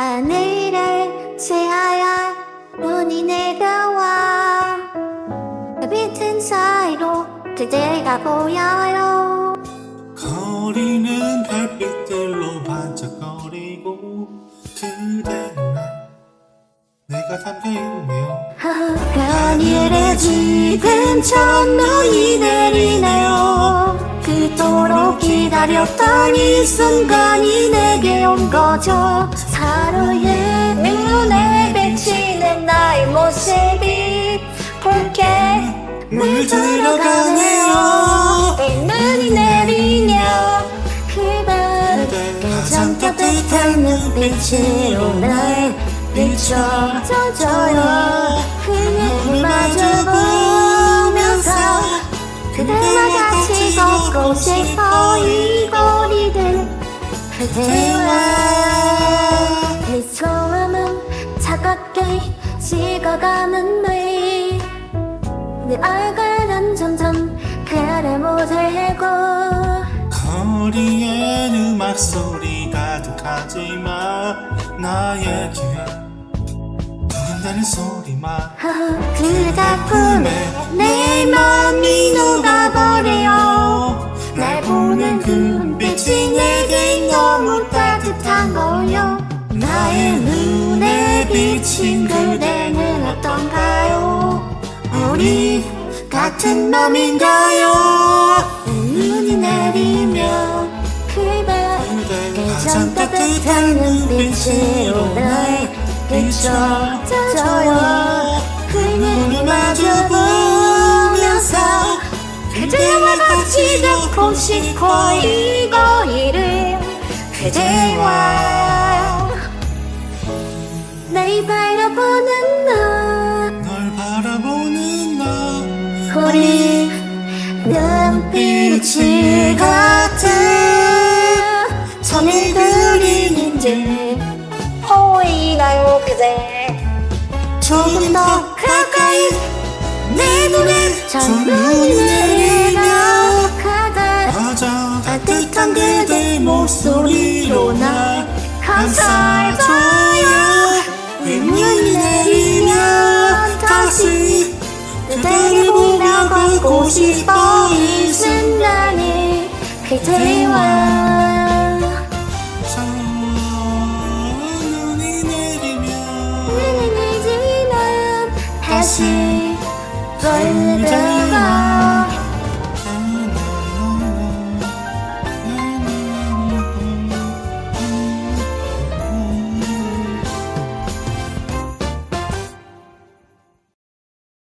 하늘을 새하얀 눈이 내려와 빛은 사이로 그대가 보여요. 거리는 별빛들로 반짝거리고 그대는 내가 담겨있네요. 그런 일이지 금 첫눈이 내리네요. 그토록 기다렸던 이 순간이 내게 온 거죠. 하루의 눈에 비치는 나의 모습이 붉게 물들어 가네요. 이 눈이 내리며 그대 가장 따뜻한 눈빛으로 날 비춰줘요. 그녀를 마주 보면서 그대와 같이 걷고 싶어 이 거리들 그대와 내 소음은 차갑게 식어가는 뇌내 얼굴은 점점 그를 못알고 거리엔 음악 소리 가득하지만 나의 귀에 두근대는 소리만. 그 작품에 내 비친 그대는 어떤가요? 우리 같은 맘인가요? 눈이 내리면 그대 가장 따뜻한 눈빛으로 날 비춰줘요. 그녀를 마주 보면서 그대와 같이 싶어 이 거리를 그대와 날 바라보는 너. 널 바라보는 나 우리 눈빛이 같은 손을 그리는지 보이나요 그대 조금 더 가까이 내 눈에 첫눈이 내리며 가장 따뜻한 그대 목소리로 날 감싸줘요 윗 눈이 내리면 다시 그대를 보며 걷고 싶어 이 순간에 그대와 저 눈이 내리면 눈이 내리면 다시 벌들